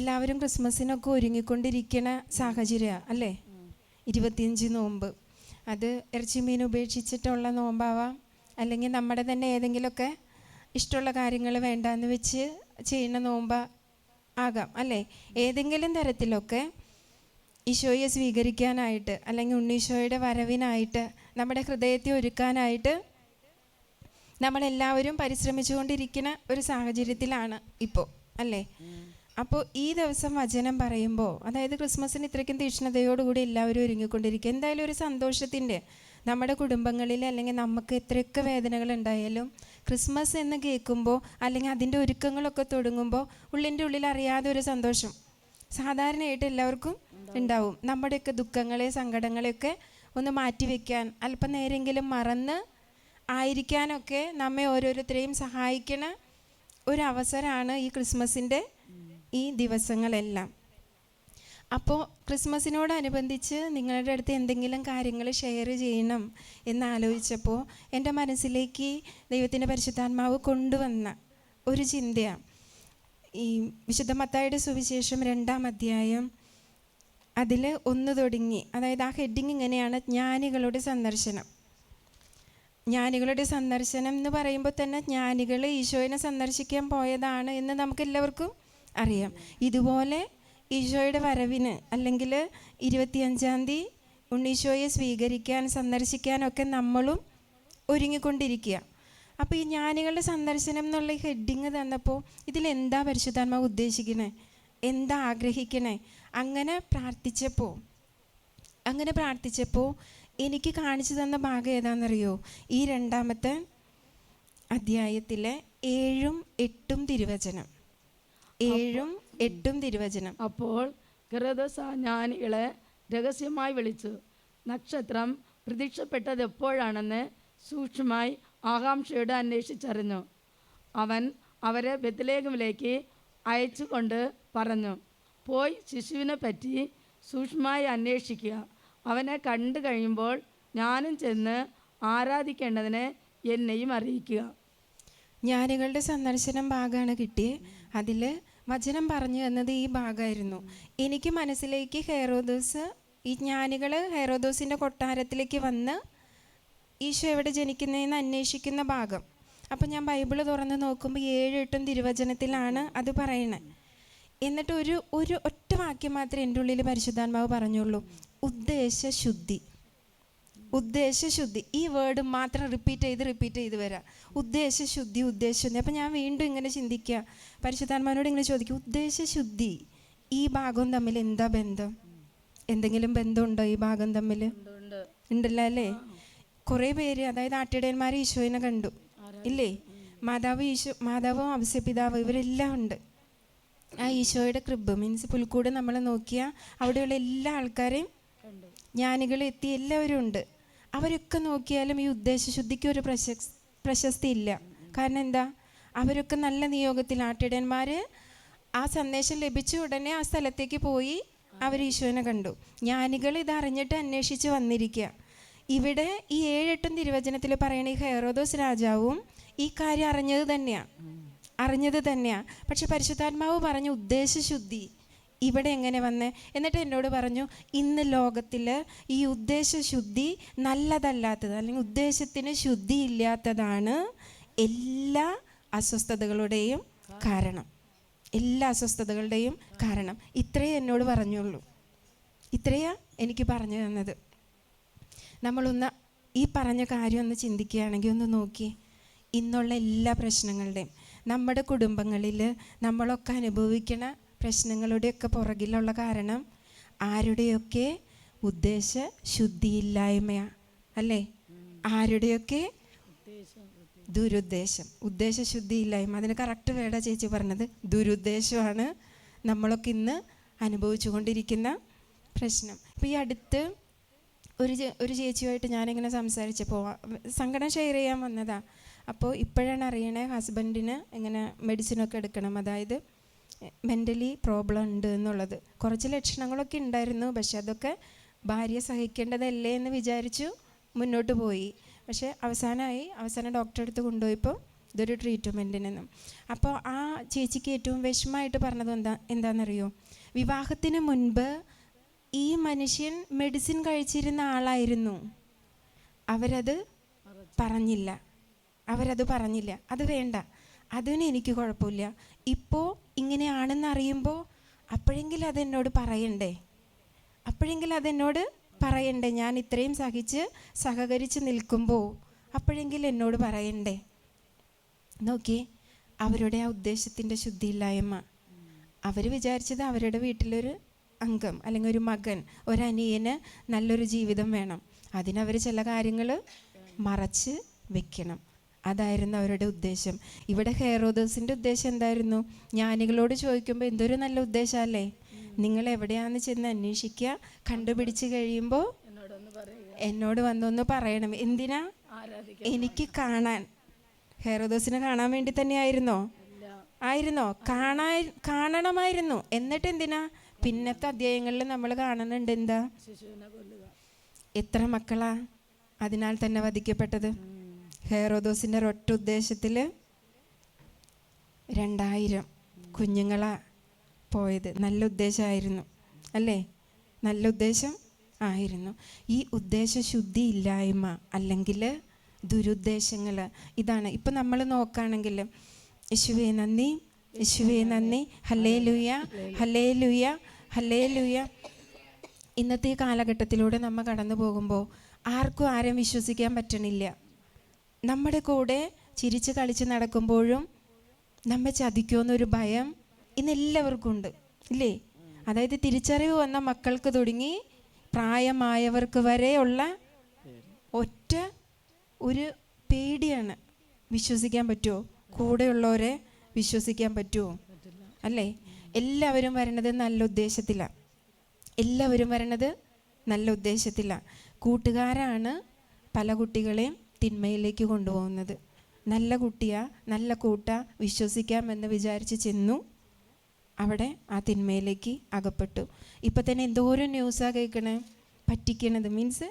എല്ലാവരും ക്രിസ്മസിനൊക്കെ ഒരുങ്ങിക്കൊണ്ടിരിക്കണ സാഹചര്യമാണ് അല്ലേ? ഇരുപത്തിയഞ്ച് നോമ്പ്. അത് ഇറച്ചി മീൻ ഉപേക്ഷിച്ചിട്ടുള്ള നോമ്പാവാം? അല്ലെങ്കിൽ നമ്മുടെ തന്നെ ഏതെങ്കിലുമൊക്കെ ഇഷ്ടമുള്ള കാര്യങ്ങൾ വേണ്ടാന്ന് വെച്ച് ചെയ്യുന്ന നോമ്പ ആകാം അല്ലേ? ഏതെങ്കിലും തരത്തിലൊക്കെ ഈശോയെ സ്വീകരിക്കാനായിട്ട് അല്ലെങ്കിൽ ഉണ്ണീശോയുടെ വരവിനായിട്ട് നമ്മുടെ ഹൃദയത്തെ ഒരുക്കാനായിട്ട് നമ്മളെല്ലാവരും പരിശ്രമിച്ചുകൊണ്ടിരിക്കുന്ന ഒരു സാഹചര്യത്തിലാണ് ഇപ്പോൾ അല്ലേ? അപ്പോൾ ഈ ദിവസം വചനം പറയുമ്പോൾ അതായത് ക്രിസ്മസിന് ഇത്രയ്ക്കും തീക്ഷ്ണതയോടുകൂടി എല്ലാവരും ഒരുങ്ങിക്കൊണ്ടിരിക്കുക. എന്തായാലും ഒരു സന്തോഷത്തിന്റെ നമ്മുടെ കുടുംബങ്ങളിൽ അല്ലെങ്കിൽ നമുക്ക് എത്രയൊക്കെ വേദനകൾ ഉണ്ടായാലും ക്രിസ്മസ് എന്ന് കേൾക്കുമ്പോൾ അല്ലെങ്കിൽ അതിന്റെ ഒരുക്കങ്ങളൊക്കെ തുടങ്ങുമ്പോൾ ഉള്ളിന്റെ ഉള്ളിൽ അറിയാതെ ഒരു സന്തോഷം സാധാരണയായിട്ട് എല്ലാവർക്കും ഉണ്ടാവും. നമ്മുടെയൊക്കെ ദുഃഖങ്ങളെ സങ്കടങ്ങളെയൊക്കെ ഒന്ന് മാറ്റിവെക്കാൻ അല്പം നേരെങ്കിലും മറന്ന് ആയിരിക്കാനൊക്കെ നമ്മെ ഓരോരുത്തരെയും സഹായിക്കണ ഒരു അവസരമാണ് ഈ ക്രിസ്മസിന്റെ ഈ ദിവസങ്ങളെല്ലാം. അപ്പോൾ ക്രിസ്മസിനോടനുബന്ധിച്ച് നിങ്ങളുടെ അടുത്ത് എന്തെങ്കിലും കാര്യങ്ങൾ ഷെയർ ചെയ്യണം എന്നാലോചിച്ചപ്പോൾ എന്റെ മനസ്സിലേക്ക് ദൈവത്തിന്റെ പരിശുദ്ധാത്മാവ് കൊണ്ടുവന്ന ഒരു ചിന്തയാണ് ഈ വിശുദ്ധ മത്തായുടെ സുവിശേഷം രണ്ടാം അധ്യായം അതിൽ ഒന്ന് തുടങ്ങി. അതായത് ആ ഹെഡിങ് ഇങ്ങനെയാണ് ജ്ഞാനികളുടെ സന്ദർശനം. ജ്ഞാനികളുടെ സന്ദർശനം എന്ന് പറയുമ്പോൾ തന്നെ ജ്ഞാനികൾ ഈശോയിനെ സന്ദർശിക്കാൻ പോയതാണ് എന്ന് നമുക്ക് എല്ലാവർക്കും അറിയാം. ഇതുപോലെ ഈശോയുടെ വരവിന് അല്ലെങ്കിൽ ഇരുപത്തിയഞ്ചാം തീയതി ഉണ്ണീശോയെ സ്വീകരിക്കാൻ സന്ദർശിക്കാനൊക്കെ നമ്മളും ഒരുങ്ങിക്കൊണ്ടിരിക്കുക. അപ്പോൾ ഈ ജ്ഞാനികളുടെ സന്ദർശനം എന്നുള്ള ഈ ഹെഡിങ് തന്നപ്പോൾ ഇതിലെന്താ പരിശുദ്ധാത്മാവ് ഉദ്ദേശിക്കണേ? എന്താ ആഗ്രഹിക്കണേ? അങ്ങനെ പ്രാർത്ഥിച്ചപ്പോൾ അങ്ങനെ പ്രാർത്ഥിച്ചപ്പോൾ എനിക്ക് കാണിച്ചു തന്ന ഭാഗം ഏതാണെന്നറിയോ? ഈ രണ്ടാമത്തെ അധ്യായത്തിലെ ഏഴും എട്ടും തിരുവചനം. ഏഴും എട്ടും തിരുവചനം. അപ്പോൾ ഗൃഹദസ ജ്ഞാനികളെ രഹസ്യമായി വിളിച്ചു. നക്ഷത്രം പ്രതീക്ഷപ്പെട്ടത് എപ്പോഴാണെന്ന് സൂക്ഷ്മമായി ആകാംക്ഷയോട് അന്വേഷിച്ചറിഞ്ഞു. അവൻ അവരെ ബത്തിലേഖമിലേക്ക് അയച്ചുകൊണ്ട് പറഞ്ഞു പോയി ശിശുവിനെ പറ്റി സൂക്ഷ്മമായി അന്വേഷിക്കുക. അവനെ കണ്ടു കഴിയുമ്പോൾ ഞാനും ചെന്ന് ആരാധിക്കേണ്ടതിന് എന്നെയും അറിയിക്കുക. ജ്ഞാനികളുടെ സന്ദർശനം ഭാഗമാണ് കിട്ടിയത് അതിൽ വചനം പറഞ്ഞു തന്നത് ഈ ഭാഗമായിരുന്നു. എനിക്ക് മനസ്സിലേക്ക് ഹെയറോദോസ് ഈ ജ്ഞാനികൾ ഹെയറോദോസിന്റെ കൊട്ടാരത്തിലേക്ക് വന്ന് ഈശോ എവിടെ ജനിക്കുന്നതെന്ന് അന്വേഷിക്കുന്ന ഭാഗം. അപ്പം ഞാൻ ബൈബിൾ തുറന്ന് നോക്കുമ്പോൾ ഏഴ് എട്ടും തിരുവചനത്തിലാണ് അത് പറയണേ. എന്നിട്ട് ഒരു ഒരു ഒറ്റ വാക്യം മാത്രമേ എന്റെ ഉള്ളിൽ പരിശുദ്ധാത്മാവ് പറഞ്ഞുള്ളൂ. ഉദ്ദേശശുദ്ധി. ഉദ്ദേശശുദ്ധി. ഈ വേർഡ് മാത്രം റിപ്പീറ്റ് ചെയ്ത് റിപ്പീറ്റ് ചെയ്ത് വരാം. ഉദ്ദേശശുദ്ധി ഉദ്ദേശശുദ്ധി. അപ്പം ഞാൻ വീണ്ടും ഇങ്ങനെ ചിന്തിക്കുക പരിശുദ്ധാത്മാനോട് ഇങ്ങനെ ചോദിക്കും ഉദ്ദേശശുദ്ധി ഈ ഭാഗവും തമ്മിൽ എന്താ ബന്ധം? എന്തെങ്കിലും ബന്ധമുണ്ടോ ഈ ഭാഗം തമ്മിൽ? ഉണ്ടല്ലോ അല്ലേ? കുറേ പേര് അതായത് ആട്ടിടയന്മാർ ഈശോയിനെ കണ്ടു. ഇല്ലേ? മാതാവ് ഈശോ മാതാവും അവസ്യപിതാവ് ഇവരെല്ലാം ഉണ്ട്. ആ ഈശോയുടെ ക്രിബ് മീൻസ് പുൽക്കൂട് നമ്മൾ നോക്കിയാൽ അവിടെയുള്ള എല്ലാ ആൾക്കാരെയും ജ്ഞാനികൾ എത്തി എല്ലാവരും ഉണ്ട്. അവരൊക്കെ നോക്കിയാലും ഈ ഉദ്ദേശശുദ്ധിക്ക് ഒരു പ്രശസ് പ്രശസ്തി ഇല്ല കാരണം എന്താ? അവരൊക്കെ നല്ല നിയോഗത്തിൽ ആട്ടിടയന്മാർ ആ സന്ദേശം ലഭിച്ച ഉടനെ ആ സ്ഥലത്തേക്ക് പോയി അവർ ഈശോനെ കണ്ടു. ജ്ഞാനികൾ ഇതറിഞ്ഞിട്ട് അന്വേഷിച്ച് വന്നിരിക്കുക ഇവിടെ ഈ ഏഴെട്ടും തിരുവചനത്തിൽ പറയണ ഈ ഹെയറോദോസ് രാജാവും ഈ കാര്യം അറിഞ്ഞത് തന്നെയാണ് അറിഞ്ഞത് തന്നെയാണ് പക്ഷെ പരിശുദ്ധാത്മാവ് പറഞ്ഞ ഉദ്ദേശശുദ്ധി ഇവിടെ എങ്ങനെ വന്നേ? എന്നിട്ട് എന്നോട് പറഞ്ഞു ഇന്ന് ലോകത്തിൽ ഈ ഉദ്ദേശശുദ്ധി നല്ലതല്ലാത്തത് അല്ലെങ്കിൽ ഉദ്ദേശത്തിന് ശുദ്ധി ഇല്ലാത്തതാണ് എല്ലാ അസ്വസ്ഥതകളുടെയും കാരണം. എല്ലാ അസ്വസ്ഥതകളുടെയും കാരണം. ഇത്രയേ എന്നോട് പറഞ്ഞുള്ളൂ. ഇത്രയാ എനിക്ക് പറഞ്ഞു തന്നത്. നമ്മളൊന്ന് ഈ പറഞ്ഞ കാര്യം ഒന്ന് ചിന്തിക്കുകയാണെങ്കിൽ ഒന്ന് നോക്കി. ഇന്നുള്ള എല്ലാ പ്രശ്നങ്ങളുടെയും നമ്മുടെ കുടുംബങ്ങളിൽ നമ്മളൊക്കെ അനുഭവിക്കുന്ന പ്രശ്നങ്ങളുടെയൊക്കെ പുറകിലുള്ള കാരണം ആരുടെയൊക്കെ ഉദ്ദേശ ശുദ്ധിയില്ലായ്മയാണ് അല്ലേ? ആരുടെയൊക്കെ ദുരുദ്ദേശം ഉദ്ദേശ ഉദ്ദേശശുദ്ധിയില്ലായ്മ അതിന് കറക്റ്റ് വേടാ ചേച്ചി പറഞ്ഞത്. ദുരുദ്ദേശമാണ് നമ്മളൊക്കെ ഇന്ന് അനുഭവിച്ചുകൊണ്ടിരിക്കുന്ന പ്രശ്നം. അപ്പോൾ ഈ അടുത്ത് ഒരു ഒരു ചേച്ചിയുമായിട്ട് ഞാനിങ്ങനെ സംസാരിച്ചപ്പോൾ സങ്കടം ഷെയർ ചെയ്യാൻ വന്നതാണ് അപ്പോൾ ഇപ്പോഴാണ് അറിയണേ ഹസ്ബൻഡിന് ഇങ്ങനെ മെഡിസിനൊക്കെ എടുക്കണം. അതായത് മെന്റലി പ്രോബ്ലം ഉണ്ട് എന്നുള്ളത്. കുറച്ച് ലക്ഷണങ്ങളൊക്കെ ഉണ്ടായിരുന്നു. പക്ഷെ അതൊക്കെ ഭാര്യ സഹിക്കേണ്ടതല്ലേ എന്ന് വിചാരിച്ചു മുന്നോട്ട് പോയി. പക്ഷേ അവസാനമായി അവസാനം ഡോക്ടറെ അടുത്ത് കൊണ്ടുപോയപ്പോൾ ഇതൊരു ട്രീറ്റ്മെന്റിനെന്നും അപ്പോൾ ആ ചേച്ചിക്ക് ഏറ്റവും വിഷമമായിട്ട് പറഞ്ഞത് എന്താ എന്താണെന്നറിയോ? വിവാഹത്തിന് മുൻപ് ഈ മനുഷ്യൻ മെഡിസിൻ കഴിച്ചിരുന്ന ആളായിരുന്നു. അവരത് പറഞ്ഞില്ല. അവരത് പറഞ്ഞില്ല. അത് വേണ്ട. അതിന് എനിക്ക് കുഴപ്പമില്ല. ഇപ്പോൾ ഇങ്ങനെയാണെന്ന് അറിയുമ്പോൾ അപ്പോഴെങ്കിലും അതെന്നോട് പറയണ്ടേ? അപ്പോഴെങ്കിലും അതെന്നോട് പറയണ്ടേ? ഞാൻ ഇത്രയും സഹിച്ച് സഹകരിച്ച് നിൽക്കുമ്പോൾ അപ്പോഴെങ്കിലും എന്നോട് പറയണ്ടേ? നോക്കി അവരുടെ ആ ഉദ്ദേശത്തിന്റെ ശുദ്ധിയില്ലായ്മ. അവർ വിചാരിച്ചത് അവരുടെ വീട്ടിലൊരു അംഗം അല്ലെങ്കിൽ ഒരു മകൻ ഒരനിയന് നല്ലൊരു ജീവിതം വേണം. അതിനവർ ചില കാര്യങ്ങൾ മറച്ച് വെക്കണം. അതായിരുന്നു അവരുടെ ഉദ്ദേശം. ഇവിടെ ഹെയറോദേഴ്സിന്റെ ഉദ്ദേശം എന്തായിരുന്നു? ജ്ഞാനികളോട് ചോദിക്കുമ്പോൾ എന്തൊരു നല്ല ഉദ്ദേശമല്ലേ നിങ്ങൾ എവിടെയാണെന്ന് ചെന്ന് അന്വേഷിക്കുക കണ്ടുപിടിച്ച് കഴിയുമ്പോൾ എന്നോട് വന്നൊന്ന് പറയണം. എന്തിനാ? എനിക്ക് കാണാൻ. ഹെയറോദേഴ്സിനെ കാണാൻ വേണ്ടി തന്നെയായിരുന്നോ ആയിരുന്നോ? കാണാൻ കാണണമായിരുന്നു. എന്നിട്ട് എന്തിനാ? പിന്നത്തെ അധ്യായങ്ങളിൽ നമ്മൾ കാണുന്നുണ്ട് എന്താ? എത്ര മക്കളാ? അതിനാൽ തന്നെ വധിക്കപ്പെട്ടത്. ഹെറോദോസിന്റെ ഒരൊറ്റ ഉദ്ദേശത്തിൽ രണ്ടായിരം കുഞ്ഞുങ്ങളാ പോയത്. നല്ല ഉദ്ദേശമായിരുന്നു. അല്ലേ? നല്ല ഉദ്ദേശം ആയിരുന്നു. ഈ ഉദ്ദേശ ശുദ്ധി ഇല്ലായ്മ അല്ലെങ്കിൽ ദുരുദ്ദേശങ്ങൾ ഇതാണ്. ഇപ്പം നമ്മൾ നോക്കുകയാണെങ്കിൽ യശുവേ നന്ദി. യശുവേ നന്ദി. ഹലേ ലുയ ഹലേ ലുയ ഹലേ ലുയ ഇന്നത്തെ കാലഘട്ടത്തിലൂടെ നമ്മൾ കടന്നു പോകുമ്പോൾ ആർക്കും ആരെയും വിശ്വസിക്കാൻ പറ്റണില്ല. നമ്മുടെ കൂടെ ചിരിച്ച് കളിച്ച് നടക്കുമ്പോഴും നമ്മെ ചതിക്കുമെന്നൊരു ഭയം ഇന്ന് എല്ലാവർക്കും ഉണ്ട് ഇല്ലേ? അതായത് തിരിച്ചറിവ് വന്ന മക്കൾക്ക് തുടങ്ങി പ്രായമായവർക്ക് വരെയുള്ള ഒറ്റ ഒരു പേടിയാണ്. വിശ്വസിക്കാൻ പറ്റുമോ? കൂടെയുള്ളവരെ വിശ്വസിക്കാൻ പറ്റുമോ? അല്ലേ? എല്ലാവരും വരണത് നല്ല ഉദ്ദേശത്തിലാണ് എല്ലാവരും വരണത് നല്ല ഉദ്ദേശത്തിലാണ് കൂട്ടുകാരാണ് പല കുട്ടികളെയും തിന്മയിലേക്ക് കൊണ്ടുപോകുന്നത്. നല്ല കുട്ടിയാ നല്ല കൂട്ട വിശ്വസിക്കാമെന്ന് വിചാരിച്ച് ചെന്നു. അവിടെ ആ തിന്മയിലേക്ക് അകപ്പെട്ടു. ഇപ്പം തന്നെ എന്തോരം ന്യൂസാണ് കേൾക്കണേ? പറ്റിക്കണത്. മീൻസ്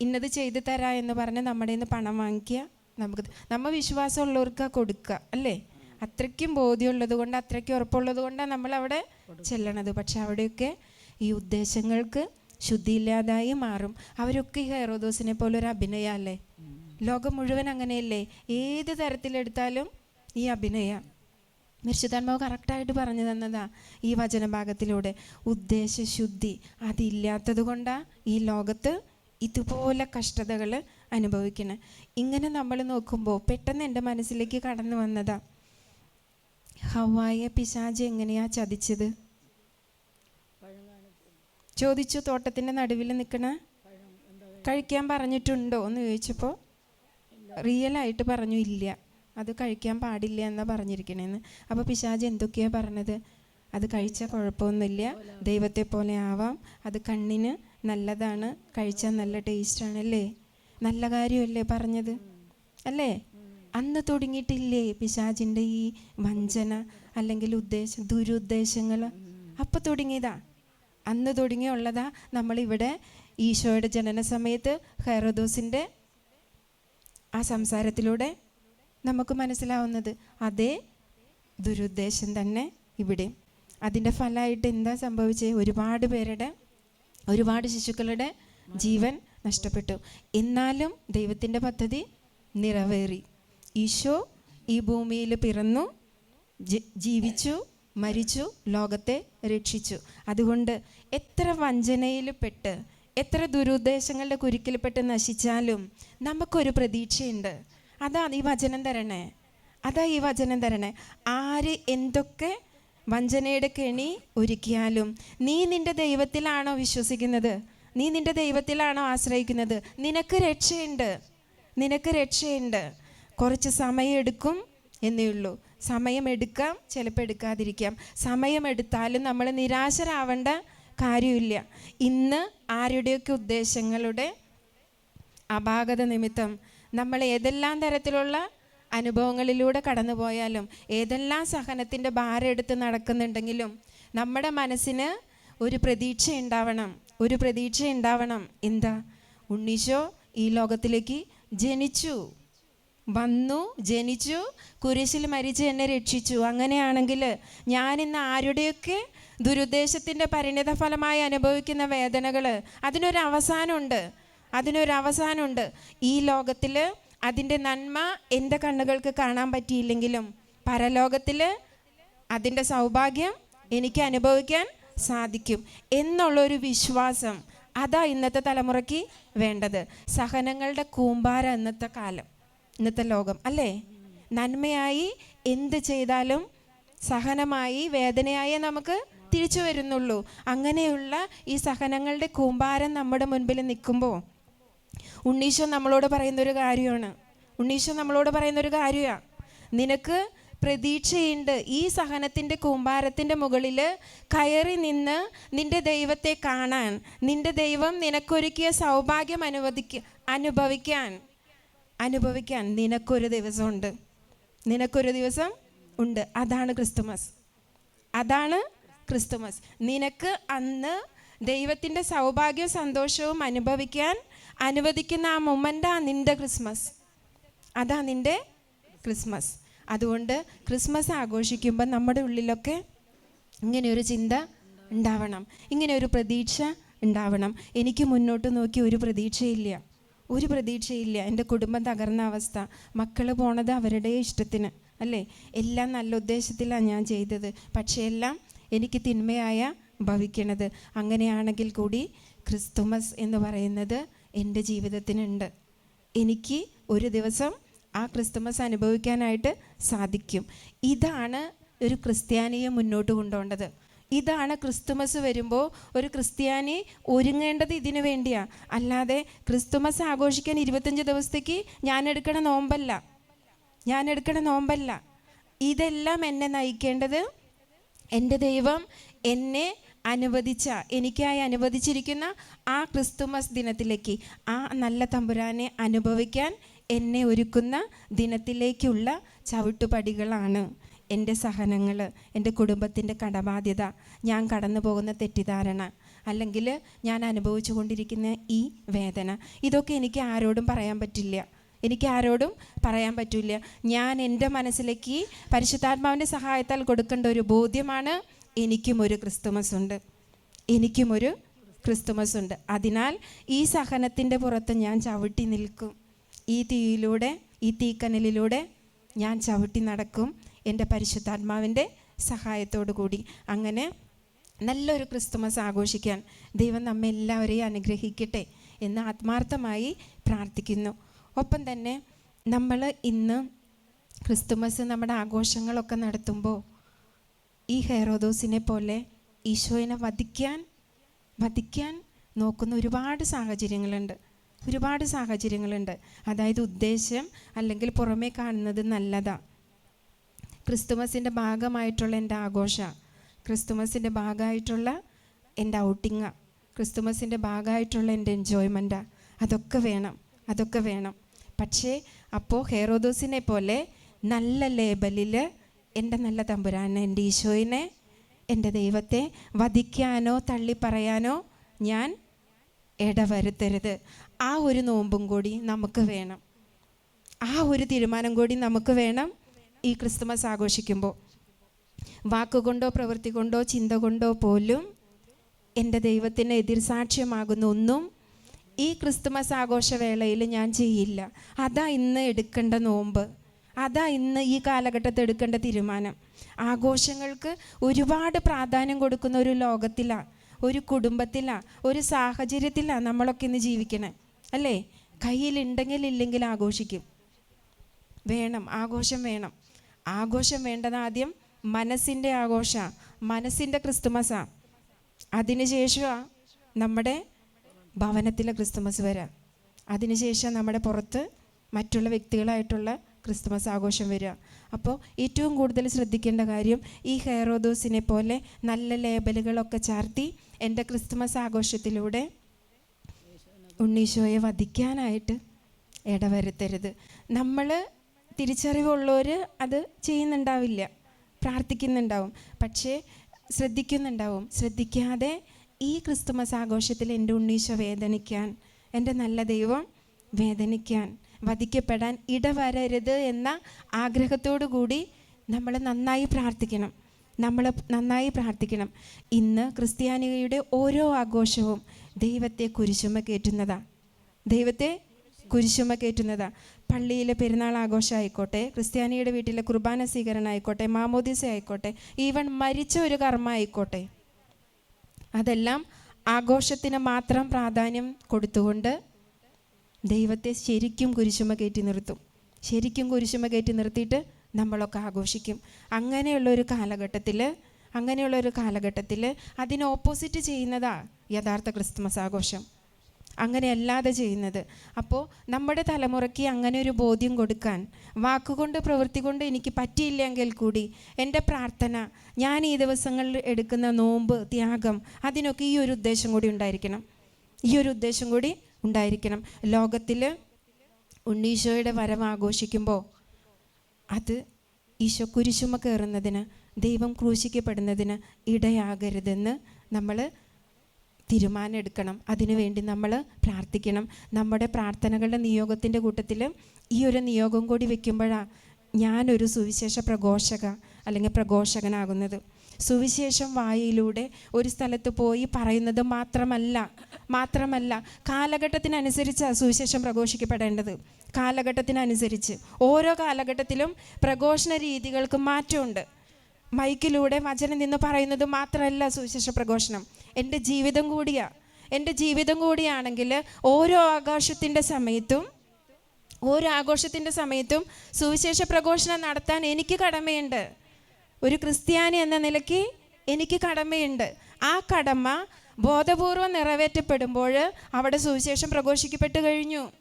ഇന്നത് ചെയ്തു തരാ എന്ന് പറഞ്ഞ് നമ്മുടെ നിന്ന് പണം വാങ്ങിക്കുക നമുക്ക് നമ്മ വിശ്വാസമുള്ളവർക്ക് കൊടുക്കുക അല്ലേ? അത്രയ്ക്കും ബോധ്യമുള്ളത് കൊണ്ട് അത്രയ്ക്കും ഉറപ്പുള്ളത് കൊണ്ടാണ് നമ്മൾ അവിടെ ചെല്ലണത്. പക്ഷെ അവിടെയൊക്കെ ഈ ഉദ്ദേശങ്ങൾക്ക് ശുദ്ധിയില്ലാതായി മാറും. അവരൊക്കെ ഈ ഹെറോദോസിനെ പോലെ ഒരു അഭിനയമല്ലേ ലോകം മുഴുവൻ അങ്ങനെയല്ലേ? ഏത് തരത്തിലെടുത്താലും ഈ അഭിനയം. പരിശുദ്ധാത്മാവ് കറക്റ്റായിട്ട് പറഞ്ഞു തന്നതാ ഈ വചനഭാഗത്തിലൂടെ. ഉദ്ദേശശുദ്ധി അതില്ലാത്തത് കൊണ്ടാണ് ഈ ലോകത്ത് ഇതുപോലെ കഷ്ടതകൾ അനുഭവിക്കുന്നത് ഇങ്ങനെ നമ്മൾ നോക്കുമ്പോൾ പെട്ടെന്ന് എന്റെ മനസ്സിലേക്ക് കടന്നു വന്നതാ. ഹവായ പിശാജ് എങ്ങനെയാ ചതിച്ചത്? ചോദിച്ചു തോട്ടത്തിന്റെ നടുവിൽ നിൽക്കണ കഴിക്കാൻ പറഞ്ഞിട്ടുണ്ടോ എന്ന് ചോദിച്ചപ്പോൾ റിയലായിട്ട് പറഞ്ഞു ഇല്ല അത് കഴിക്കാൻ പാടില്ല എന്നാ പറഞ്ഞിരിക്കണേന്ന്. അപ്പോൾ പിശാജ് എന്തൊക്കെയാ പറഞ്ഞത്? അത് കഴിച്ചാൽ കുഴപ്പമൊന്നുമില്ല ദൈവത്തെ പോലെ ആവാം. അത് കണ്ണിന് നല്ലതാണ് കഴിച്ചാൽ നല്ല ടേസ്റ്റ് ആണല്ലേ നല്ല കാര്യമല്ലേ പറഞ്ഞത്? അല്ലേ? അന്ന് തുടങ്ങിയിട്ടില്ലേ പിശാജിന്റെ ഈ വഞ്ചന അല്ലെങ്കിൽ ഉദ്ദേശ ദുരുദ്ദേശങ്ങൾ അപ്പം തുടങ്ങിയതാ. അന്ന് തുടങ്ങിയുള്ളതാ നമ്മളിവിടെ ഈശോയുടെ ജനന സമയത്ത് ഹെറോദോസിന്റെ ആ സംസാരത്തിലൂടെ നമുക്ക് മനസ്സിലാവുന്നത് അതേ ദുരുദ്ദേശം തന്നെ ഇവിടെ. അതിന്റെ ഫലമായിട്ട് എന്താ സംഭവിച്ചത് ഒരുപാട് പേരുടെ ഒരുപാട് ശിശുക്കളുടെ ജീവൻ നഷ്ടപ്പെട്ടു. എന്നാലും ദൈവത്തിന്റെ പദ്ധതി നിറവേറി. ഈശോ ഈ ഭൂമിയിൽ പിറന്നു ജീവിച്ചു മരിച്ചു ലോകത്തെ രക്ഷിച്ചു. അതുകൊണ്ട് എത്ര വഞ്ചനയിൽ പെട്ട് എത്ര ദുരുദ്ദേശങ്ങളുടെ കുരുക്കിൽപ്പെട്ട് നശിച്ചാലും നമുക്കൊരു പ്രതീക്ഷയുണ്ട്. അതാ ഈ വചനം തരണേ. അതാ ഈ വചനം തരണേ. ആര് എന്തൊക്കെ വഞ്ചനയുടെ കെണി ഒരുക്കിയാലും നീ നിന്റെ ദൈവത്തിലാണോ വിശ്വസിക്കുന്നത്? നീ നിന്റെ ദൈവത്തിലാണോ ആശ്രയിക്കുന്നത്? നിനക്ക് രക്ഷയുണ്ട്. നിനക്ക് രക്ഷയുണ്ട്. കുറച്ച് സമയമെടുക്കും എന്നേ ഉള്ളൂ. സമയമെടുക്കാം ചിലപ്പോൾ എടുക്കാതിരിക്കാം. സമയമെടുത്താലും നമ്മൾ നിരാശരാവേണ്ട. കാര്യമില്ല. ഇന്ന് ആരുടെയൊക്കെ ഉദ്ദേശങ്ങളുടെ അപാകത നിമിത്തം നമ്മൾ ഏതെല്ലാം തരത്തിലുള്ള അനുഭവങ്ങളിലൂടെ കടന്നു പോയാലും ഏതെല്ലാം സഹനത്തിന്റെ ഭാരം എടുത്ത് നടക്കുന്നുണ്ടെങ്കിലും നമ്മുടെ മനസ്സിന് ഒരു പ്രതീക്ഷ ഉണ്ടാവണം. ഒരു പ്രതീക്ഷ ഉണ്ടാവണം. എന്താ? ഉണ്ണീശോ ഈ ലോകത്തിലേക്ക് ജനിച്ചു. വന്നു ജനിച്ചു കുരിശിൽ മരിച്ച് എന്നെ രക്ഷിച്ചു. അങ്ങനെയാണെങ്കിൽ ഞാനിന്ന് ആരുടെയൊക്കെ ദുരുദ്ദേശത്തിന്റെ പരിണിത ഫലമായി അനുഭവിക്കുന്ന വേദനകൾ അതിനൊരു അവസാനമുണ്ട്. അതിനൊരു അവസാനമുണ്ട്. ഈ ലോകത്തിൽ അതിന്റെ നന്മ എന്റെ കണ്ണുകൾക്ക് കാണാൻ പറ്റിയില്ലെങ്കിലും പരലോകത്തിൽ അതിന്റെ സൗഭാഗ്യം എനിക്ക് അനുഭവിക്കാൻ സാധിക്കും എന്നുള്ളൊരു വിശ്വാസം അതാ ഇന്നത്തെ തലമുറയ്ക്ക് വേണ്ടത്. സഹനങ്ങളുടെ കൂമ്പാര ഇന്നത്തെ കാലം ഇന്നത്തെ ലോകം അല്ലേ? നന്മയായി എന്ത് ചെയ്താലും സഹനമായി വേദനയായി നമുക്ക് തിരിച്ചു വരുന്നുള്ളൂ. അങ്ങനെയുള്ള ഈ സഹനങ്ങളുടെ കൂമ്പാരം നമ്മുടെ മുൻപിൽ നിൽക്കുമ്പോൾ ഉണ്ണീശോ നമ്മളോട് പറയുന്നൊരു കാര്യമാണ്. ഉണ്ണീശോ നമ്മളോട് പറയുന്നൊരു കാര്യമാണ് നിനക്ക് പ്രതീക്ഷയുണ്ട് ഈ സഹനത്തിന്റെ കൂമ്പാരത്തിന്റെ മുകളിൽ കയറി നിന്ന് നിന്റെ ദൈവത്തെ കാണാൻ. നിന്റെ ദൈവം നിനക്കൊരുക്കിയ സൗഭാഗ്യം അനുവദിക്ക അനുഭവിക്കാൻ. അനുഭവിക്കാൻ നിനക്കൊരു ദിവസമുണ്ട്. നിനക്കൊരു ദിവസം ഉണ്ട്. അതാണ് ക്രിസ്തുമസ്. അതാണ് ക്രിസ്തുമസ്. നിനക്ക് അന്ന് ദൈവത്തിന്റെ സൗഭാഗ്യവും സന്തോഷവും അനുഭവിക്കാൻ അനുവദിക്കുന്ന ആ മൊമെന്റാ നിന്റെ ക്രിസ്മസ്. അതാ നിന്റെ ക്രിസ്മസ്. അതുകൊണ്ട് ക്രിസ്മസ് ആഘോഷിക്കുമ്പോൾ നമ്മുടെ ഉള്ളിലൊക്കെ ഇങ്ങനെ ഒരു ചിന്ത ഉണ്ടാവണം. ഇങ്ങനെ ഒരു പ്രതീക്ഷ ഉണ്ടാവണം. എനിക്ക് മുന്നോട്ട് നോക്കി ഒരു പ്രതീക്ഷയില്ല. ഒരു പ്രതീക്ഷയില്ല. എന്റെ കുടുംബം തകർന്ന അവസ്ഥ. മക്കൾ പോണത് അവരുടെ ഇഷ്ടത്തിന്. അല്ലേ? എല്ലാം നല്ല ഉദ്ദേശത്തിലാണ് ഞാൻ ചെയ്തത്. പക്ഷേ എല്ലാം എനിക്ക് തിന്മയായ ഭവിക്കണത്. അങ്ങനെയാണെങ്കിൽ കൂടി ക്രിസ്തുമസ് എന്ന് പറയുന്നത് എന്റെ ജീവിതത്തിനുണ്ട്. എനിക്ക് ഒരു ദിവസം ആ ക്രിസ്തുമസ് അനുഭവിക്കാനായിട്ട് സാധിക്കും. ഇതാണ് ഒരു ക്രിസ്ത്യാനിയെ മുന്നോട്ട് കൊണ്ടുപോകേണ്ടത്. ഇതാണ് ക്രിസ്തുമസ് വരുമ്പോൾ ഒരു ക്രിസ്ത്യാനി ഒരുങ്ങേണ്ടത് ഇതിനു വേണ്ടിയാണ് അല്ലാതെ ക്രിസ്തുമസ് ആഘോഷിക്കാൻ ഇരുപത്തഞ്ച് ദിവസത്തേക്ക് ഞാൻ എടുക്കണ നോമ്പല്ല. ഞാൻ എടുക്കണ നോമ്പല്ല. ഇതെല്ലാം എന്നെ നയിക്കേണ്ടത് എന്റെ ദൈവം എന്നെ അനുവദിച്ച എനിക്കായി അനുവദിച്ചിരിക്കുന്ന ആ ക്രിസ്തുമസ് ദിനത്തിലേക്ക് ആ നല്ല തമ്പുരാനെ അനുഭവിക്കാൻ എന്നെ ഒരുക്കുന്ന ദിനത്തിലേക്കുള്ള ചവിട്ടുപടികളാണ് എന്റെ സഹനങ്ങൾ എന്റെ കുടുംബത്തിന്റെ കടബാധ്യത ഞാൻ കടന്നു പോകുന്ന തെറ്റിദ്ധാരണ അല്ലെങ്കിൽ ഞാൻ അനുഭവിച്ചു കൊണ്ടിരിക്കുന്ന ഈ വേദന. ഇതൊക്കെ എനിക്ക് ആരോടും പറയാൻ പറ്റില്ല. എനിക്ക് ആരോടും പറയാൻ പറ്റില്ല ഞാൻ എന്റെ മനസ്സിലേക്ക് പരിശുദ്ധാത്മാവിന്റെ സഹായത്താൽ കൊടുക്കേണ്ട ഒരു ബോധ്യമാണ് എനിക്കും ഒരു ക്രിസ്തുമസ് ഉണ്ട് എനിക്കും ഒരു ക്രിസ്തുമസ് ഉണ്ട് അതിനാൽ ഈ സഹനത്തിന്റെ പുറത്ത് ഞാൻ ചവിട്ടി നിൽക്കും. ഈ തീയിലൂടെ ഈ തീക്കനലിലൂടെ ഞാൻ ചവിട്ടി നടക്കും എന്റെ പരിശുദ്ധാത്മാവിന്റെ സഹായത്തോടു കൂടി. അങ്ങനെ നല്ലൊരു ക്രിസ്തുമസ് ആഘോഷിക്കാൻ ദൈവം നമ്മെല്ലാവരെയും അനുഗ്രഹിക്കട്ടെ എന്ന് ആത്മാർത്ഥമായി പ്രാർത്ഥിക്കുന്നു. ഒപ്പം തന്നെ നമ്മൾ ഇന്ന് ക്രിസ്തുമസ് നമ്മുടെ ആഘോഷങ്ങളൊക്കെ നടത്തുമ്പോൾ ഈ ഹെയറോദോസിനെ പോലെ ഈശോയിനെ വധിക്കാൻ വധിക്കാൻ നോക്കുന്ന ഒരുപാട് സാഹചര്യങ്ങളുണ്ട്. ഒരുപാട് സാഹചര്യങ്ങളുണ്ട്. അതായത് ഉദ്ദേശം അല്ലെങ്കിൽ പുറമേ കാണുന്നത് നല്ലതാണ് ക്രിസ്തുമസിന്റെ ഭാഗമായിട്ടുള്ള എന്റെ ആഘോഷ ക്രിസ്തുമസിന്റെ ഭാഗമായിട്ടുള്ള എന്റെ ഔട്ടിങ്ങ ക്രിസ്തുമസിന്റെ ഭാഗമായിട്ടുള്ള എന്റെ എൻജോയ്മെന്റാ അതൊക്കെ വേണം അതൊക്കെ വേണം. പക്ഷേ അപ്പോൾ ഹെറോദോസിനെ പോലെ നല്ല ലേബലിൽ എന്റെ നല്ല തമ്പുരാനെ എന്റെ ഈശോയിനെ എന്റെ ദൈവത്തെ വധിക്കാനോ തള്ളി പറയാനോ ഞാൻ ഇടവരുത്തരുത്. ആ ഒരു നോമ്പും കൂടി നമുക്ക് വേണം. ആ ഒരു തീരുമാനം കൂടി നമുക്ക് വേണം ഈ ക്രിസ്തുമസ് ആഘോഷിക്കുമ്പോൾ. വാക്കുകൊണ്ടോ പ്രവൃത്തി കൊണ്ടോ ചിന്ത കൊണ്ടോ പോലും എന്റെ ദൈവത്തിന് എതിർസാക്ഷ്യമാകുന്ന ഒന്നും ഈ ക്രിസ്തുമസ് ആഘോഷവേളയിൽ ഞാൻ ചെയ്യില്ല. അതാ ഇന്ന് എടുക്കേണ്ട നോമ്പ്. അതാ ഇന്ന് ഈ കാലഘട്ടത്തിൽ എടുക്കേണ്ട തീരുമാനം. ആഘോഷങ്ങൾക്ക് ഒരുപാട് പ്രാധാന്യം കൊടുക്കുന്ന ഒരു ലോകത്തിലാണ് ഒരു കുടുംബത്തിലാണ് ഒരു സാഹചര്യത്തിലാണ് നമ്മളൊക്കെ ഇന്ന് ജീവിക്കണേ. അല്ലേ? കയ്യിലുണ്ടെങ്കിൽ ഇല്ലെങ്കിൽ ആഘോഷിക്കും. വേണം ആഘോഷം വേണം. ആഘോഷം വേണ്ടത് ആദ്യം മനസ്സിന്റെ ആഘോഷമാണ് മനസ്സിന്റെ ക്രിസ്തുമസാണ് അതിനുശേഷമാണ് നമ്മുടെ ഭവനത്തിലെ ക്രിസ്തുമസ് വരാം. അതിനുശേഷം നമ്മുടെ പുറത്ത് മറ്റുള്ള വ്യക്തികളായിട്ടുള്ള ക്രിസ്തുമസ് ആഘോഷം വരിക. അപ്പോൾ ഏറ്റവും കൂടുതൽ ശ്രദ്ധിക്കേണ്ട കാര്യം ഈ ഹെയറോദോസിനെ പോലെ നല്ല ലേബലുകളൊക്കെ ചാർത്തി എന്റെ ക്രിസ്തുമസ് ആഘോഷത്തിലൂടെ ഉണ്ണീശോയെ വധിക്കാനായിട്ട് ഇടവരുത്തരുത്. നമ്മൾ തിരിച്ചറിവുള്ളവർ അത് ചെയ്യുന്നുണ്ടാവില്ല. പ്രാർത്ഥിക്കുന്നുണ്ടാവും. പക്ഷേ ശ്രദ്ധിക്കുന്നുണ്ടാവും. ശ്രദ്ധിക്കാതെ ഈ ക്രിസ്തുമസ് ആഘോഷത്തിൽ എന്റെ ഉണ്ണീശോ വേദനിക്കാൻ എന്റെ നല്ല ദൈവം വേദനിക്കാൻ വധിക്കപ്പെടാൻ ഇടവരരുത് എന്ന ആഗ്രഹത്തോടു കൂടി നമ്മൾ നന്നായി പ്രാർത്ഥിക്കണം. നമ്മൾ നന്നായി പ്രാർത്ഥിക്കണം. ഇന്ന് ക്രിസ്ത്യാനിയുടെ ഓരോ ആഘോഷവും ദൈവത്തെ കുരിശുമ കയറ്റുന്നതാണ് ദൈവത്തെ കുരിശുമ കയറ്റുന്നതാ. പള്ളിയിലെ പെരുന്നാൾ ആഘോഷം ആയിക്കോട്ടെ ക്രിസ്ത്യാനിയുടെ വീട്ടിലെ കുർബാന സ്വീകരണം ആയിക്കോട്ടെ മാമോദിസ ആയിക്കോട്ടെ ഈവൻ മരിച്ച ഒരു കർമ്മ ആയിക്കോട്ടെ അതെല്ലാം ആഘോഷത്തിന് മാത്രം പ്രാധാന്യം കൊടുത്തുകൊണ്ട് ദൈവത്തെ ശരിക്കും കുരിശുമ കയറ്റി നിർത്തും. ശരിക്കും കുരിശുമ കയറ്റി നിർത്തിയിട്ട് നമ്മളൊക്കെ ആഘോഷിക്കും. അങ്ങനെയുള്ള ഒരു കാലഘട്ടത്തിൽ അങ്ങനെയുള്ള ഒരു കാലഘട്ടത്തിൽ അതിന് ഓപ്പോസിറ്റ് ചെയ്യുന്നതാ യഥാർത്ഥ ക്രിസ്തുമസ് ആഘോഷം. അങ്ങനെയല്ലാതെ ചെയ്യുന്നത്. അപ്പോൾ നമ്മുടെ തലമുറയ്ക്ക് അങ്ങനെ ഒരു ബോധ്യം കൊടുക്കാൻ വാക്കുകൊണ്ട് പ്രവൃത്തി കൊണ്ട് എനിക്ക് പറ്റിയില്ലെങ്കിൽ കൂടി എന്റെ പ്രാർത്ഥന ഞാൻ ഈ ദിവസങ്ങളിൽ എടുക്കുന്ന നോമ്പ് ത്യാഗം അതിനൊക്കെ ഈ ഒരു ഉദ്ദേശം കൂടി ഉണ്ടായിരിക്കണം. ഈ ഒരു ഉദ്ദേശം കൂടി ഉണ്ടായിരിക്കണം. ലോകത്തിൽ ഉണ്ണീശോയുടെ വരവ് ആഘോഷിക്കുമ്പോൾ അത് ഈശോ കുരിശുമ കയറുന്നതിന് ദൈവം ക്രൂശിക്കപ്പെടുന്നതിന് ഇടയാകരുതെന്ന് നമ്മൾ തീരുമാനം എടുക്കണം അതിനുവേണ്ടി നമ്മൾ പ്രാർത്ഥിക്കണം. നമ്മുടെ പ്രാർത്ഥനകളുടെ നിയോഗത്തിന്റെ കൂട്ടത്തിൽ ഈ ഒരു നിയോഗം കൂടി വെക്കുമ്പോഴാണ് ഞാനൊരു സുവിശേഷ പ്രഘോഷക അല്ലെങ്കിൽ പ്രഘോഷകനാകുന്നത്. സുവിശേഷം വായിലൂടെ ഒരു സ്ഥലത്ത് പോയി പറയുന്നത് മാത്രമല്ല മാത്രമല്ല കാലഘട്ടത്തിനനുസരിച്ചാണ് സുവിശേഷം പ്രഘോഷിക്കപ്പെടേണ്ടത്. കാലഘട്ടത്തിനനുസരിച്ച്. ഓരോ കാലഘട്ടത്തിലും പ്രഘോഷണ രീതികൾക്ക് മാറ്റമുണ്ട്. മൈക്കിലൂടെ വചനം നിന്ന് പറയുന്നത് മാത്രമല്ല സുവിശേഷ പ്രഘോഷണം. എന്റെ ജീവിതം കൂടിയാ. എന്റെ ജീവിതം കൂടിയാണെങ്കിൽ ഓരോ ആഘോഷത്തിന്റെ സമയത്തും ഓരോ ആഘോഷത്തിന്റെ സമയത്തും സുവിശേഷ പ്രഘോഷണം നടത്താൻ എനിക്ക് കടമയുണ്ട്. ഒരു ക്രിസ്ത്യാനി എന്ന നിലയ്ക്ക് എനിക്ക് കടമയുണ്ട്. ആ കടമ ബോധപൂർവം നിറവേറ്റപ്പെടുമ്പോൾ അവിടെ സുവിശേഷം പ്രഘോഷിക്കപ്പെട്ട് കഴിഞ്ഞു.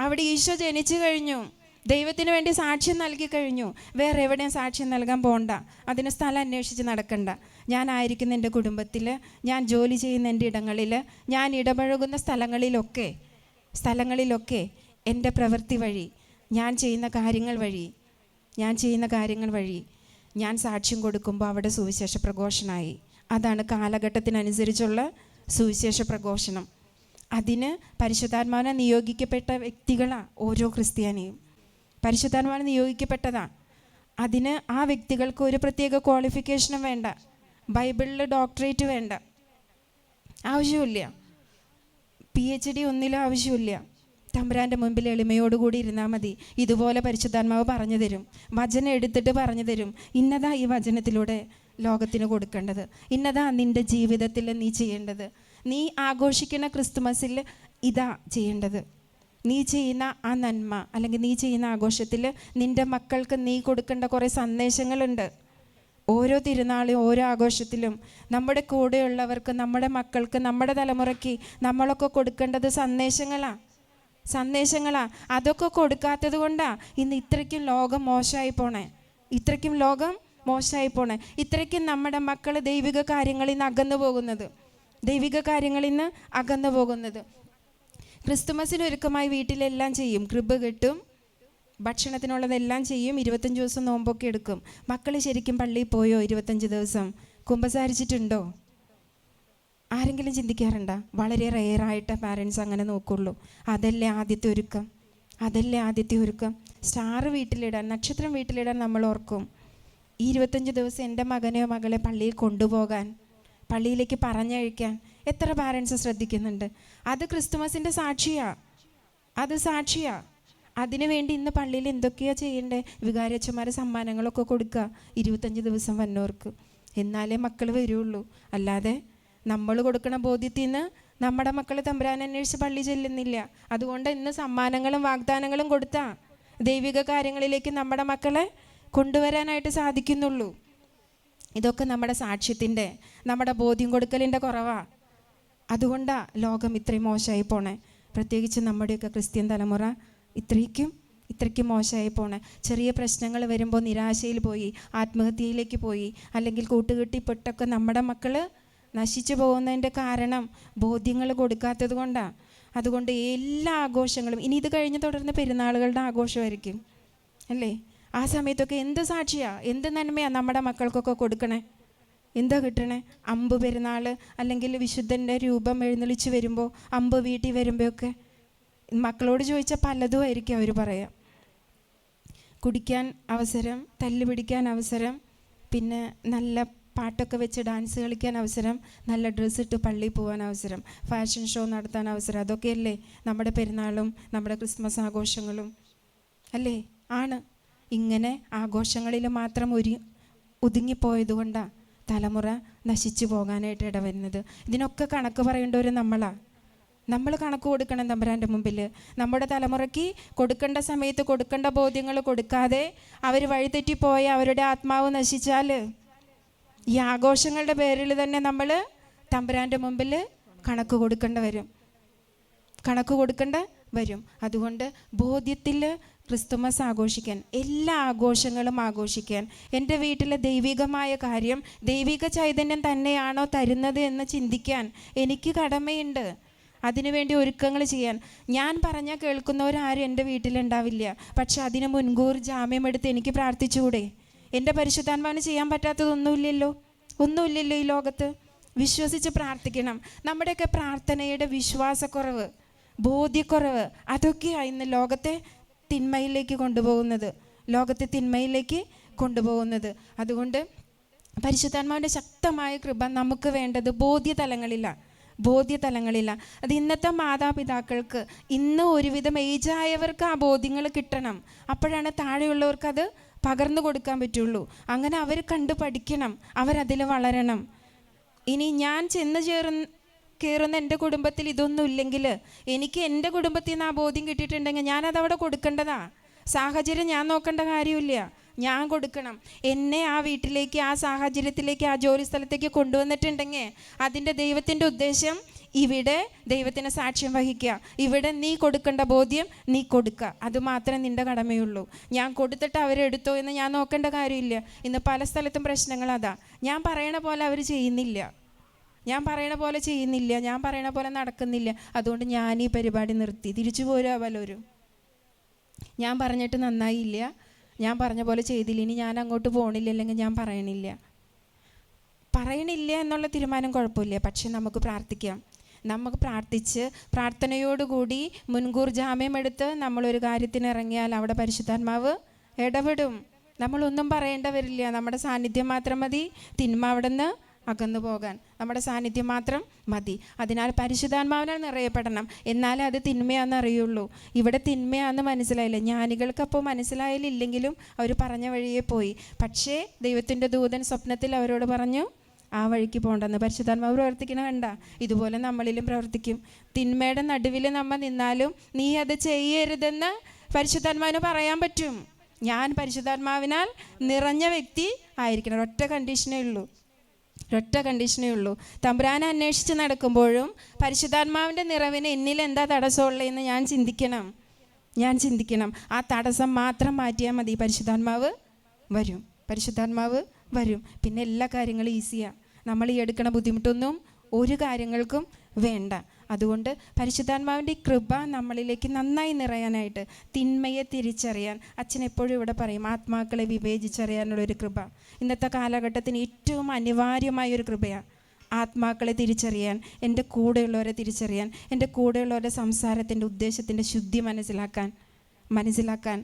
അവിടെ ഈശോ ജനിച്ചു കഴിഞ്ഞു. ദൈവത്തിന് വേണ്ടി സാക്ഷ്യം നൽകി കഴിഞ്ഞു. വേറെ എവിടെയും സാക്ഷ്യം നൽകാൻ പോകണ്ട അതിന് സ്ഥലം അന്വേഷിച്ച് നടക്കണ്ട. ഞാനായിരിക്കുന്ന എന്റെ കുടുംബത്തിൽ ഞാൻ ജോലി ചെയ്യുന്ന എന്റെ ഇടങ്ങളിൽ ഞാൻ ഇടപഴകുന്ന സ്ഥലങ്ങളിലൊക്കെ സ്ഥലങ്ങളിലൊക്കെ എന്റെ പ്രവൃത്തി വഴി ഞാൻ ചെയ്യുന്ന കാര്യങ്ങൾ വഴി ഞാൻ ചെയ്യുന്ന കാര്യങ്ങൾ വഴി ഞാൻ സാക്ഷ്യം കൊടുക്കുമ്പോൾ അവിടെ സുവിശേഷ പ്രഘോഷണമായി അതാണ് കാലഘട്ടത്തിനനുസരിച്ചുള്ള സുവിശേഷ പ്രഘോഷണം. അതിന് പരിശുദ്ധാത്മാവിനെ നിയോഗിക്കപ്പെട്ട വ്യക്തികളാണ് ഓരോ ക്രിസ്ത്യാനിയും. പരിശുദ്ധാത്മാവിനെ നിയോഗിക്കപ്പെട്ടതാണ്. അതിന് ആ വ്യക്തികൾക്ക് ഒരു പ്രത്യേക ക്വാളിഫിക്കേഷനും വേണ്ട. ബൈബിളിൽ ഡോക്ടറേറ്റ് വേണ്ട. ആവശ്യമില്ല. പി എച്ച് ഡി ഒന്നിലും ആവശ്യമില്ല. തമ്പുരാന്റെ മുമ്പിൽ എളിമയോടുകൂടി ഇരുന്നാൽ മതി. ഇതുപോലെ പരിശുദ്ധാത്മാവ് പറഞ്ഞു തരും. വചനം എടുത്തിട്ട് പറഞ്ഞു തരും. ഇന്നതാ ഈ വചനത്തിലൂടെ ലോകത്തിന് കൊടുക്കേണ്ടത്. ഇന്നതാ നിന്റെ ജീവിതത്തിൽ നീ ചെയ്യേണ്ടത്. നീ ആഘോഷിക്കുന്ന ക്രിസ്തുമസിൽ ഇതാ ചെയ്യേണ്ടത്. നീ ചെയ്യുന്ന ആ നന്മ അല്ലെങ്കിൽ നീ ചെയ്യുന്ന ആഘോഷത്തിൽ നിന്റെ മക്കൾക്ക് നീ കൊടുക്കേണ്ട കുറേ സന്ദേശങ്ങളുണ്ട്. ഓരോ തിരുനാളും ഓരോ ആഘോഷത്തിലും നമ്മുടെ കൂടെയുള്ളവർക്ക് നമ്മുടെ മക്കൾക്ക് നമ്മുടെ തലമുറയ്ക്ക് നമ്മളൊക്കെ കൊടുക്കേണ്ടത് സന്ദേശങ്ങളാണ് സന്ദേശങ്ങളാ. അതൊക്കെ കൊടുക്കാത്തത് കൊണ്ടാ ഇന്ന് ഇത്രയ്ക്കും ലോകം മോശമായി പോണേ. ഇത്രയ്ക്കും ലോകം മോശമായി പോണേ. ഇത്രയ്ക്കും നമ്മുടെ മക്കൾ ദൈവിക കാര്യങ്ങളിൽ നിന്ന് അകന്നു പോകുന്നത്. ദൈവിക കാര്യങ്ങളിൽ നിന്ന് അകന്നു പോകുന്നത്. ക്രിസ്തുമസിന് ഒരുക്കമായി വീട്ടിലെല്ലാം ചെയ്യും. കൃപ കിട്ടും. ഭക്ഷണത്തിനുള്ളതെല്ലാം ചെയ്യും. ഇരുപത്തഞ്ച് ദിവസം നോമ്പൊക്കെ എടുക്കും. മക്കൾ ശരിക്കും പള്ളിയിൽ പോയോ ഇരുപത്തഞ്ച് ദിവസം? കുമ്പസാരിച്ചിട്ടുണ്ടോ? ആരെങ്കിലും ചിന്തിക്കാറുണ്ടോ? വളരെ റെയറായിട്ട് പാരൻസ് അങ്ങനെ നോക്കുള്ളൂ. അതല്ലേ ആദ്യത്തെ ഒരുക്കം? അതല്ലേ ആദ്യത്തെ ഒരുക്കം? സ്റ്റാർ വീട്ടിലിടാൻ നക്ഷത്രം വീട്ടിലിടാൻ നമ്മൾ ഓർക്കും. ഈ ഇരുപത്തഞ്ച് ദിവസം എന്റെ മകനെയോ മകളെ പള്ളിയിൽ കൊണ്ടുപോകാൻ പള്ളിയിലേക്ക് പറഞ്ഞയക്കാൻ എത്ര പാരൻസ് ശ്രദ്ധിക്കുന്നുണ്ട്? അത് ക്രിസ്തുമസിന്റെ സാക്ഷിയാ. അത് സാക്ഷിയാ. അതിനുവേണ്ടി ഇന്ന് പള്ളിയിൽ എന്തൊക്കെയാ ചെയ്യണ്ടേ? വികാരച്ചന്മാർ സമ്മാനങ്ങളൊക്കെ കൊടുക്കുക ഇരുപത്തഞ്ച് ദിവസം വന്നവർക്ക്. എന്നാലേ മക്കൾ വരുള്ളൂ. അല്ലാതെ നമ്മൾ കൊടുക്കണ ബോധ്യത്തിൽ നിന്ന് നമ്മുടെ മക്കൾ തമ്പുരാൻ അന്വേഷിച്ച് പള്ളി ചെല്ലുന്നില്ല. അതുകൊണ്ട് ഇന്ന് സമ്മാനങ്ങളും വാഗ്ദാനങ്ങളും കൊടുത്താ. ദൈവിക കാര്യങ്ങളിലേക്ക് നമ്മുടെ മക്കളെ കൊണ്ടുവരാനായിട്ട് സാധിക്കുന്നുള്ളൂ. ഇതൊക്കെ നമ്മുടെ സാക്ഷ്യത്തിന്റെ നമ്മുടെ ബോധ്യം കൊടുക്കലിന്റെ കുറവാ. അതുകൊണ്ടാണ് ലോകം ഇത്രയും മോശമായി പോണേ. പ്രത്യേകിച്ച് നമ്മുടെയൊക്കെ ക്രിസ്ത്യൻ തലമുറ ഇത്രയ്ക്കും ഇത്രയ്ക്കും മോശമായി പോണേ. ചെറിയ പ്രശ്നങ്ങൾ വരുമ്പോൾ നിരാശയിൽ പോയി ആത്മഹത്യയിലേക്ക് പോയി അല്ലെങ്കിൽ കൂട്ടുകെട്ടിപ്പെട്ടൊക്കെ നമ്മുടെ മക്കൾ നശിച്ചു പോകുന്നതിന്റെ കാരണം ബോധ്യങ്ങൾ കൊടുക്കാത്തത് കൊണ്ടാണ് അതുകൊണ്ട് എല്ലാ ആഘോഷങ്ങളും ഇനി ഇത് കഴിഞ്ഞ് തുടർന്ന് പെരുന്നാളുകളുടെ ആഘോഷമായിരിക്കും. അല്ലേ? ആ സമയത്തൊക്കെ എന്ത് സാക്ഷിയാണ് എന്ത് നന്മയാണ് നമ്മുടെ മക്കൾക്കൊക്കെ കൊടുക്കണേ? എന്താ കിട്ടണേ? അമ്പ് പെരുന്നാൾ അല്ലെങ്കിൽ വിശുദ്ധന്റെ രൂപം എഴുന്നള്ളിച്ച് വരുമ്പോൾ അമ്പ് വീട്ടിൽ വരുമ്പോഴൊക്കെ മക്കളോട് ചോദിച്ചാൽ പലതും ആയിരിക്കും അവർ പറയാം. കുടിക്കാൻ അവസരം തല്ല് പിടിക്കാൻ അവസരം പിന്നെ നല്ല പാട്ടൊക്കെ വെച്ച് ഡാൻസ് കളിക്കാൻ അവസരം നല്ല ഡ്രസ്സ് ഇട്ട് പള്ളിയിൽ പോകാൻ അവസരം ഫാഷൻ ഷോ നടത്താൻ അവസരം അതൊക്കെയല്ലേ നമ്മുടെ പെരുന്നാളും നമ്മുടെ ക്രിസ്മസ് ആഘോഷങ്ങളും. അല്ലേ? ആണ്. ഇങ്ങനെ ആഘോഷങ്ങളിൽ മാത്രം ഒരു ഒതുങ്ങിപ്പോയതുകൊണ്ടാണ് തലമുറ നശിച്ചു പോകാനായിട്ട് ഇടവരുന്നത്. ഇതിനൊക്കെ കണക്ക് പറയേണ്ടവർ നമ്മളാണ് നമ്മൾ കണക്ക് കൊടുക്കണം തമ്പുരാന്റെ മുമ്പിൽ. നമ്മുടെ തലമുറയ്ക്ക് കൊടുക്കേണ്ട സമയത്ത് കൊടുക്കേണ്ട ബോധ്യങ്ങൾ കൊടുക്കാതെ അവർ വഴിതെറ്റിപ്പോയ അവരുടെ ആത്മാവ് നശിച്ചാൽ ഈ ആഘോഷങ്ങളുടെ പേരിൽ തന്നെ നമ്മൾ തമ്പുരാന്റെ മുമ്പിൽ കണക്ക് കൊടുക്കേണ്ട വരും. കണക്ക് കൊടുക്കേണ്ട വരും. അതുകൊണ്ട് ബോധ്യത്തിൽ ക്രിസ്തുമസ് ആഘോഷിക്കാൻ എല്ലാ ആഘോഷങ്ങളും ആഘോഷിക്കാൻ എന്റെ വീട്ടിലെ ദൈവികമായ കാര്യം ദൈവിക ചൈതന്യം തന്നെയാണോ തരുന്നത് എന്ന് ചിന്തിക്കാൻ എനിക്ക് കടമയുണ്ട്. അതിനുവേണ്ടി ഒരുക്കങ്ങൾ ചെയ്യാൻ. ഞാൻ പറഞ്ഞാൽ കേൾക്കുന്നവരാരും എന്റെ വീട്ടിലുണ്ടാവില്ല. പക്ഷെ അതിന് മുൻകൂർ ജാമ്യമെടുത്ത് എനിക്ക് പ്രാർത്ഥിച്ചുകൂടെ? എന്റെ പരിശുദ്ധാത്മാവിന് ചെയ്യാൻ പറ്റാത്തതൊന്നുമില്ലല്ലോ? ഒന്നുമില്ലല്ലോ ഈ ലോകത്ത്? വിശ്വസിച്ച് പ്രാർത്ഥിക്കണം. നമ്മുടെയൊക്കെ പ്രാർത്ഥനയുടെ വിശ്വാസക്കുറവ് ബോധ്യക്കുറവ് അതൊക്കെയാണ് ഇന്ന് ലോകത്തെ തിന്മയിലേക്ക് കൊണ്ടുപോകുന്നത്. ലോകത്തെ തിന്മയിലേക്ക് കൊണ്ടുപോകുന്നത്. അതുകൊണ്ട് പരിശുദ്ധാത്മാവിന്റെ ശക്തമായ കൃപ നമുക്ക് വേണ്ടത് ബോധ്യതലങ്ങളിലാണ് ബോധ്യതലങ്ങളില്ല. അത് ഇന്നത്തെ മാതാപിതാക്കൾക്ക് ഇന്ന് ഒരുവിധം ഏജായവർക്ക് ആ ബോധ്യങ്ങൾ കിട്ടണം. അപ്പോഴാണ് താഴെയുള്ളവർക്ക് അത് പകർന്നു കൊടുക്കാൻ പറ്റുള്ളൂ. അങ്ങനെ അവർ കണ്ടു പഠിക്കണം അവരതിൽ വളരണം. ഇനി ഞാൻ ചെന്ന് ചേർന്ന് കയറുന്ന എന്റെ കുടുംബത്തിൽ ഇതൊന്നും ഇല്ലെങ്കിൽ എനിക്ക് എന്റെ കുടുംബത്തിൽ നിന്ന് ആ ബോധ്യം കിട്ടിയിട്ടുണ്ടെങ്കിൽ ഞാനത് അവിടെ കൊടുക്കേണ്ടതാ. സാഹചര്യം ഞാൻ നോക്കേണ്ട കാര്യമില്ല. ഞാൻ കൊടുക്കണം. എന്നെ ആ വീട്ടിലേക്ക് ആ സാഹചര്യത്തിലേക്ക് ആ ജോലി സ്ഥലത്തേക്ക് കൊണ്ടുവന്നിട്ടുണ്ടെങ്കിൽ അതിന്റെ ദൈവത്തിന്റെ ഉദ്ദേശം ഇവിടെ ദൈവത്തിന് സാക്ഷ്യം വഹിക്കുക. ഇവിടെ നീ കൊടുക്കേണ്ട ബോധ്യം നീ കൊടുക്കുക. അതുമാത്രമേ നിന്റെ കടമയുള്ളൂ. ഞാൻ കൊടുത്തിട്ട് അവരെടുത്തോ എന്ന് ഞാൻ നോക്കേണ്ട കാര്യമില്ല. ഇന്ന് പല സ്ഥലത്തും പ്രശ്നങ്ങൾ അതാ. ഞാൻ പറയണ പോലെ അവർ ചെയ്യുന്നില്ല. ഞാൻ പറയണ പോലെ ചെയ്യുന്നില്ല ഞാൻ പറയണ പോലെ നടക്കുന്നില്ല. അതുകൊണ്ട് ഞാൻ ഈ പരിപാടി നിർത്തി. തിരിച്ചു പോരുക പലരും ഞാൻ പറഞ്ഞിട്ട് നന്നായില്ല. ഞാൻ പറഞ്ഞ പോലെ ചെയ്തില്ല. ഇനി ഞാൻ അങ്ങോട്ട് പോകണില്ല അല്ലെങ്കിൽ ഞാൻ പറയണില്ല. പറയണില്ല എന്നുള്ള തീരുമാനം കുഴപ്പമില്ല. പക്ഷെ നമുക്ക് പ്രാർത്ഥിക്കാം. നമുക്ക് പ്രാർത്ഥിച്ച് പ്രാർത്ഥനയോടുകൂടി മുൻകൂർ ജാമ്യമെടുത്ത് നമ്മളൊരു കാര്യത്തിന് ഇറങ്ങിയാൽ അവിടെ പരിശുദ്ധാത്മാവ് ഇടപെടും. നമ്മളൊന്നും പറയേണ്ട വരില്ല നമ്മുടെ സാന്നിധ്യം മാത്രം മതി. തിന്മ അവിടെ നിന്ന് അകന്നു പോകാൻ. നമ്മുടെ സാന്നിധ്യം മാത്രം മതി. അതിനാൽ പരിശുദ്ധാത്മാവിനാൽ നിറയപ്പെടണം. എന്നാലേ അത് തിന്മയാണെന്ന് അറിയുള്ളൂ. ഇവിടെ തിന്മയാണെന്ന് മനസ്സിലായില്ല. ജ്ഞാനികൾക്കപ്പോൾ മനസ്സിലായില്ലെങ്കിലും അവർ പറഞ്ഞ വഴിയെ പോയി. പക്ഷേ ദൈവത്തിന്റെ ദൂതൻ സ്വപ്നത്തിൽ അവരോട് പറഞ്ഞു ആ വഴിക്ക് പോകണ്ടെന്ന് പരിശുദ്ധാത്മാവ് പ്രവർത്തിക്കണ കണ്ട. ഇതുപോലെ നമ്മളിലും പ്രവർത്തിക്കും. തിന്മയുടെ നടുവിൽ നമ്മൾ നിന്നാലും നീ അത് ചെയ്യരുതെന്ന് പരിശുദ്ധാത്മാവിന് പറയാൻ പറ്റും. ഞാൻ പരിശുദ്ധാത്മാവിനാൽ നിറഞ്ഞ വ്യക്തി ആയിരിക്കണം. ഒറ്റ കണ്ടീഷനേ ഉള്ളൂ. ഒരൊറ്റ കണ്ടീഷനേ ഉള്ളൂ. തമ്പുരാനെ അന്വേഷിച്ച് നടക്കുമ്പോഴും പരിശുദ്ധാത്മാവിന്റെ നിറവിന് എന്നിൽ എന്താ തടസ്സമുള്ളതെന്ന് ഞാൻ ചിന്തിക്കണം. ഞാൻ ചിന്തിക്കണം. ആ തടസ്സം മാത്രം മാറ്റിയാൽ മതി. പരിശുദ്ധാത്മാവ് വരും. പരിശുദ്ധാത്മാവ് വരും. പിന്നെ എല്ലാ കാര്യങ്ങളും ഈസിയാണ് നമ്മൾ ഈ എടുക്കണ ബുദ്ധിമുട്ടൊന്നും ഒരു കാര്യങ്ങൾക്കും വേണ്ട. അതുകൊണ്ട് പരിശുദ്ധാത്മാവിന്റെ കൃപ നമ്മളിലേക്ക് നന്നായി നിറയാനായിട്ട് തിന്മയെ തിരിച്ചറിയാൻ അച്ഛൻ എപ്പോഴും ഇവിടെ പറയും ആത്മാക്കളെ വിവേചിച്ചറിയാനുള്ള ഒരു കൃപ. ഇന്നത്തെ കാലഘട്ടത്തിന് ഏറ്റവും അനിവാര്യമായ ഒരു കൃപയാണ് ആത്മാക്കളെ തിരിച്ചറിയാൻ എന്റെ കൂടെയുള്ളവരെ തിരിച്ചറിയാൻ എന്റെ കൂടെയുള്ളവരുടെ സംസാരത്തിന്റെ ഉദ്ദേശത്തിന്റെ ശുദ്ധി മനസ്സിലാക്കാൻ മനസ്സിലാക്കാൻ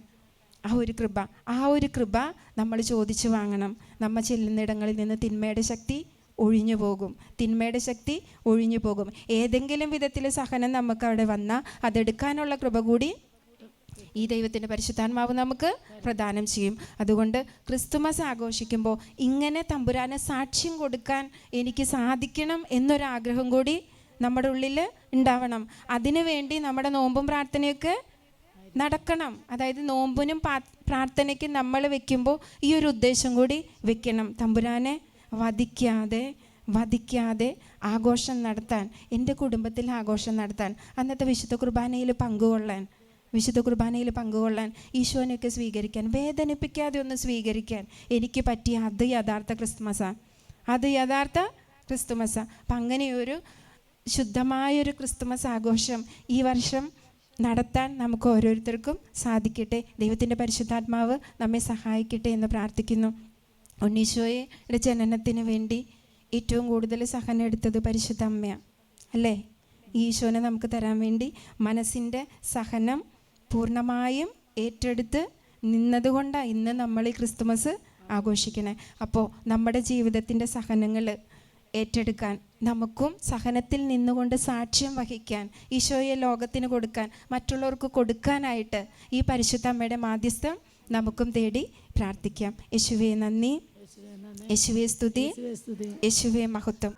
ആ ഒരു കൃപ. ആ ഒരു കൃപ നമ്മൾ ചോദിച്ചു വാങ്ങണം. നമ്മൾ ചെല്ലുന്നിടങ്ങളിൽ നിന്ന് തിന്മയുടെ ശക്തി ഒഴിഞ്ഞു പോകും. തിന്മയുടെ ശക്തി ഒഴിഞ്ഞു പോകും. ഏതെങ്കിലും വിധത്തിൽ സഹനം നമുക്ക് അവിടെ വന്നാൽ അതെടുക്കാനുള്ള കൃപ കൂടി ഈ ദൈവത്തിന്റെ പരിശുദ്ധാത്മാവ് നമുക്ക് പ്രദാനം ചെയ്യും. അതുകൊണ്ട് ക്രിസ്തുമസ് ആഘോഷിക്കുമ്പോൾ ഇങ്ങനെ തമ്പുരാന് സാക്ഷ്യം കൊടുക്കാൻ എനിക്ക് സാധിക്കണം എന്നൊരാഗ്രഹം കൂടി നമ്മുടെ ഉള്ളിൽ ഉണ്ടാവണം. അതിനു വേണ്ടി നമ്മുടെ നോമ്പും പ്രാർത്ഥനയൊക്കെ നടക്കണം. അതായത് നോമ്പിനും പ്രാർത്ഥനയ്ക്ക് നമ്മൾ വെക്കുമ്പോൾ ഈ ഒരു ഉദ്ദേശം കൂടി വെക്കണം. തമ്പുരാനെ വധിക്കാതെ വധിക്കാതെ ആഘോഷം നടത്താൻ എന്റെ കുടുംബത്തിൽ ആഘോഷം നടത്താൻ അന്നത്തെ വിശുദ്ധ കുർബാനയിൽ പങ്കുകൊള്ളാൻ വിശുദ്ധ കുർബാനയിൽ പങ്കുകൊള്ളാൻ ഈശോനെയൊക്കെ സ്വീകരിക്കാൻ വേദനിപ്പിക്കാതെ ഒന്ന് സ്വീകരിക്കാൻ എനിക്ക് പറ്റിയ അത് യഥാർത്ഥ ക്രിസ്മസാണ് അത് യഥാർത്ഥ ക്രിസ്തുമസാണ് അപ്പം അങ്ങനെയൊരു ശുദ്ധമായൊരു ക്രിസ്തുമസ് ആഘോഷം ഈ വർഷം നടത്താൻ നമുക്ക് ഓരോരുത്തർക്കും സാധിക്കട്ടെ. ദൈവത്തിന്റെ പരിശുദ്ധാത്മാവ് നമ്മെ സഹായിക്കട്ടെ എന്ന് പ്രാർത്ഥിക്കുന്നു. ഉണ്ണീശോയുടെ ജനനത്തിന് വേണ്ടി ഏറ്റവും കൂടുതൽ സഹനം എടുത്തത് പരിശുദ്ധ അമ്മയാണ്. അല്ലേ? ഈശോനെ നമുക്ക് തരാൻ വേണ്ടി മനസ്സിന്റെ സഹനം പൂർണമായും ഏറ്റെടുത്ത് നിന്നതുകൊണ്ടാണ് ഇന്ന് നമ്മൾ ഈ ക്രിസ്തുമസ് ആഘോഷിക്കണേ. അപ്പോൾ നമ്മുടെ ജീവിതത്തിന്റെ സഹനങ്ങൾ ഏറ്റെടുക്കാൻ നമുക്കും സഹനത്തിൽ നിന്നുകൊണ്ട് സാക്ഷ്യം വഹിക്കാൻ ഈശോയെ ലോകത്തിന് കൊടുക്കാൻ മറ്റുള്ളവർക്ക് കൊടുക്കാനായിട്ട് ഈ പരിശുദ്ധ അമ്മയുടെ മാധ്യസ്ഥം നമുക്കും തേടി പ്രാർത്ഥിക്കാം. യേശുവേ നന്ദി. യേശുവേ സ്തുതി. യേശുവേ മഹത്വം.